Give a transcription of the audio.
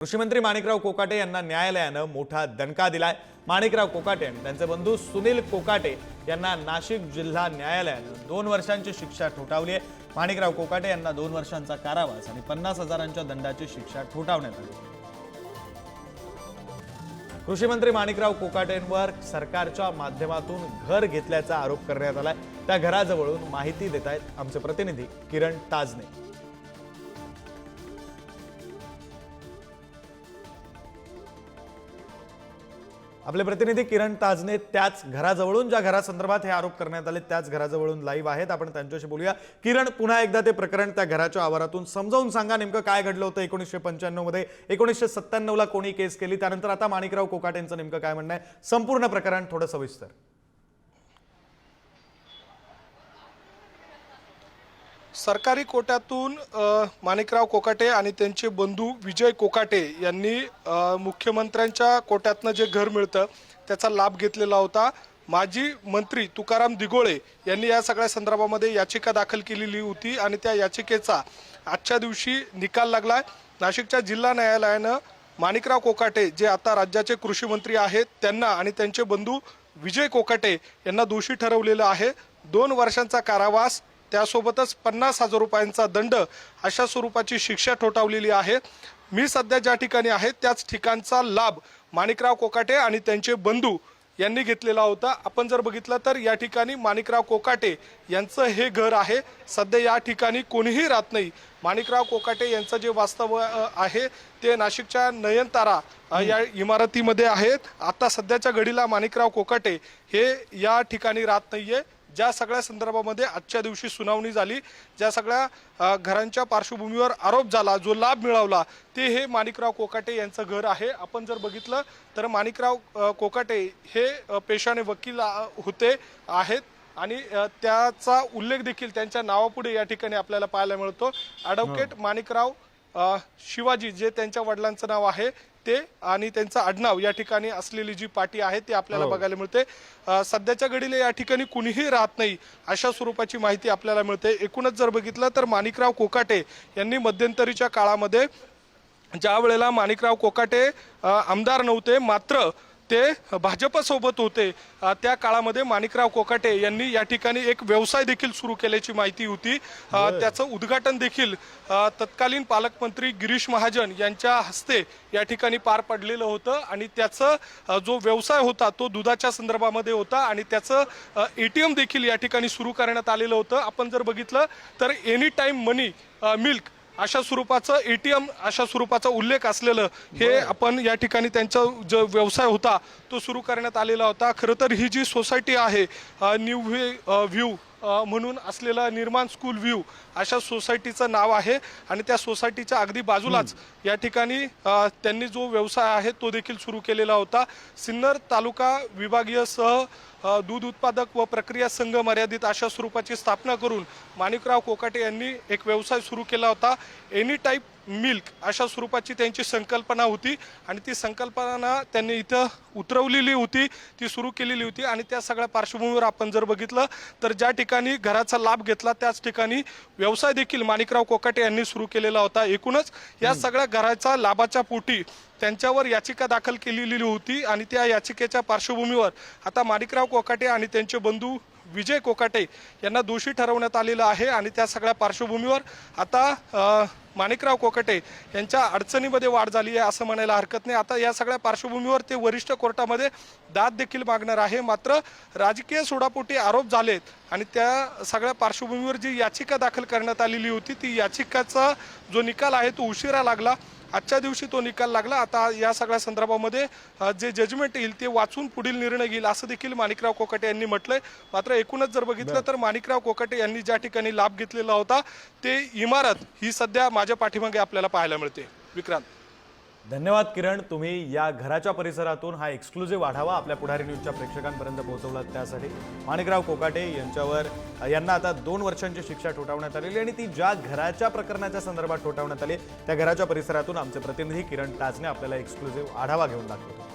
कृषीमंत्री माणिकराव कोकाटे यांना न्यायालयानं मोठा दणका दिलाय. माणिकराव कोकाटे आणि त्यांचे बंधू सुनील कोकाटे यांना नाशिक जिल्हा न्यायालयानं दोन वर्षांची शिक्षा ठोठावली आहे. माणिकराव कोकाटे यांना दोन वर्षांचा कारावास आणि पन्नास हजारांच्या दंडाची शिक्षा ठोठावण्यात आली. कृषीमंत्री माणिकराव कोकाटेंवर सरकारच्या माध्यमातून घर घेतल्याचा आरोप करण्यात आलाय. त्या घराजवळून माहिती देत आहेत आमचे प्रतिनिधी किरण ताजने. आपले प्रतिनिधी किरण ताजने त्याच घराजवळून ज्या घरासंदर्भात हे आरोप करण्यात आले त्याच घराजवळून लाईव्ह आहेत. आपण त्यांच्याशी बोलूया. किरण पुन्हा एकदा ते प्रकरण त्या घराच्या आवारातून समजावून सांगा नेमकं काय घडलं होतं एकोणीसशे पंच्याण्णवमध्ये. एकोणीसशे सत्त्याण्णव ला कोणी केस केली? त्यानंतर आता माणिकराव कोकाटेंचं नेमकं काय म्हणणं आहे? संपूर्ण प्रकरण थोडं सविस्तर. सरकारी कोट्यातून माणिकराव कोकाटे आणि त्यांचे बंधू विजय कोकाटे यांनी मुख्यमंत्र्यांच्या कोट्यातनं जे घर मिळतं त्याचा लाभ घेतलेला होता. माजी मंत्री तुकाराम दिगोळे यांनी या सगळ्या संदर्भामध्ये याचिका दाखल केलेली होती आणि त्या याचिकेचा आजच्या दिवशी निकाल लागला नाशिकच्या जिल्हा न्यायालयानं माणिकराव कोकाटे जे आता राज्याचे कृषी मंत्री आहेत त्यांना आणि त्यांचे बंधू विजय कोकाटे यांना दोषी ठरवलेलं आहे. दोन वर्षांचा कारावास त्यासोबतच पन्नास हजार रुपयांचा दंड अशा स्वरूपाची शिक्षा ठोठावलेली आहे. मी सध्या ज्या ठिकाणी आहे त्याच ठिकाणचा लाभ माणिकराव कोकाटे आणि त्यांचे बंधू यांनी घेतलेला होता. आपण जर बघितलं तर या ठिकाणी माणिकराव कोकाटे यांचं हे घर आहे. सध्या या ठिकाणी कोणीही राहत नाही. माणिकराव कोकाटे यांचं जे वास्तव आहे ते नाशिकच्या नयनतारा या इमारतीमध्ये आहेत. आता सध्याच्या घडीला माणिकराव कोकाटे हे या ठिकाणी राहत नाहीये. ज्या सगळ्या संदर्भामध्ये आजच्या दिवशी सुनावणी झाली ज्या सगळ्या घरांच्या पार्श्वभूमीवर आरोप झाला जो लाभ मिळवला ते हे माणिकराव कोकाटे यांचं घर आहे. आपण जर बघितलं तर माणिकराव कोकाटे हे पेशाने वकील होते आहेत. आणि त्याचा उल्लेख देखील त्यांच्या नावापुढे या ठिकाणी आपल्याला पाहायला मिळतो. ॲडव्होकेट माणिकराव शिवाजी जे त्यांच्या वडिलांचं नाव आहे ते आणि त्यांचं आडनाव या ठिकाणी असलेली जी पाटी आहे ती आपल्याला हो. बघायला मिळते सध्याच्या घडीला या ठिकाणी कुणीही राहत नाही अशा स्वरूपाची माहिती आपल्याला मिळते एकूणच जर बघितलं तर माणिकराव कोकाटे यांनी मध्यंतरीच्या काळामध्ये ज्या वेळेला माणिकराव कोकाटे आमदार नव्हते मात्र ते भाजपसोबत होते. त्या काळामध्ये माणिकराव कोकाटे यांनी या ठिकाणी एक व्यवसाय देखील सुरू केल्याची माहिती होती. त्याचं उद्घाटन देखील तत्कालीन पालकमंत्री गिरीश महाजन यांच्या हस्ते या ठिकाणी पार पडलेलं होतं आणि त्याचं जो व्यवसाय होता तो दुधाच्या संदर्भामध्ये होता आणि त्याचं एटीएम देखील या ठिकाणी सुरू करण्यात आलेलं होतं. आपण जर बघितलं तर एनी टाइम मनी मिल्क अशा स्वरूपाचं एटीएम अशा स्वरूपाचा उल्लेख असलेलं हे आपण या ठिकाणी त्यांचा जो व्यवसाय होता तो सुरू करण्यात आलेला होता. खरं तर ही जी सोसायटी आहे न्यू व्ही व्ह्यू म्हणून असलेला निर्माण स्कूल व्ह्यू अशा सोसायटीचं नाव आहे. आणि त्या सोसायटीच्या अगदी बाजूलाच या ठिकाणी त्यांनी जो व्यवसाय आहे तो देखील सुरू केलेला होता. सिन्नर तालुका विभागीय सह दूध उत्पादक व प्रक्रिया संघ मर्यादित अशा स्वरूपाची स्थापना करून माणिकराव कोकाटे यांनी एक व्यवसाय सुरू केला होता. एनी टाईप मिल्क अशा स्वरूपाची त्यांची संकल्पना होती आणि ती संकल्पना त्यांनी इथं उतरवलेली होती. ती सुरू केलेली होती आणि त्या सगळ्या पार्श्वभूमीवर आपण जर बघितलं तर ज्या ठिकाणी घराचा लाभ घेतला त्याच ठिकाणी व्यवसाय देखील माणिकराव कोकाटे यांनी सुरू केलेला होता. एकूणच या सगळ्या घराचा लाभाच्या पोटी त्यांच्यावर याचिका दाखल केलेली होती आणि त्या याचिकेच्या पार्श्वभूमीवर आता माणिकराव कोकाटे आणि त्यांचे बंधू विजय कोकाटे यांना दोषी ठरवण्यात आलेलं आहे आणि त्या सगळ्या पार्श्वभूमीवर आता माणिकराव कोकाटे यांच्या अडचणीमध्ये वाढ झाली आहे असं म्हणायला हरकत नाही. आता या सगळ्या पार्श्वभूमीवर ते वरिष्ठ कोर्टामध्ये दाद देखील मागणार आहे. मात्र राजकीय सोडापोटी आरोप झालेत. आणि त्या सगळ्या पार्श्वभूमीवर जी याचिका दाखल करण्यात आलेली होती ती याचिकाचा जो निकाल आहे तो उशिरा लागला. आजच्या दिवशी तो निकाल लागला. आता या सगळ्या संदर्भामध्ये जे जजमेंट येईल ते वाचून पुढील निर्णय घेईल असं देखील माणिकराव कोकाटे यांनी म्हटलंय. मात्र एकूणच जर बघितलं तर माणिकराव कोकाटे यांनी ज्या ठिकाणी लाभ घेतलेला होता ते इमारत ही सध्या माझ्या पाठीमागे आपल्याला पाहायला मिळते. विक्रांत. धन्यवाद किरण. तुम्ही या घराच्या परिसरातून हा एक्सक्लुझिव्ह आढावा आपल्या पुढारी न्यूजच्या प्रेक्षकांपर्यंत पोहोचवला त्यासाठी. माणिकराव कोकाटे यांच्यावर यांना आता दोन वर्षांची शिक्षा ठोठावण्यात आलेली आणि ती ज्या घराच्या प्रकरणाच्या संदर्भात ठोठावण्यात आली त्या घराच्या परिसरातून आमचे प्रतिनिधी किरण टाचने आपल्याला एक्सक्लुझिव्ह आढावा घेऊन दाखवतो.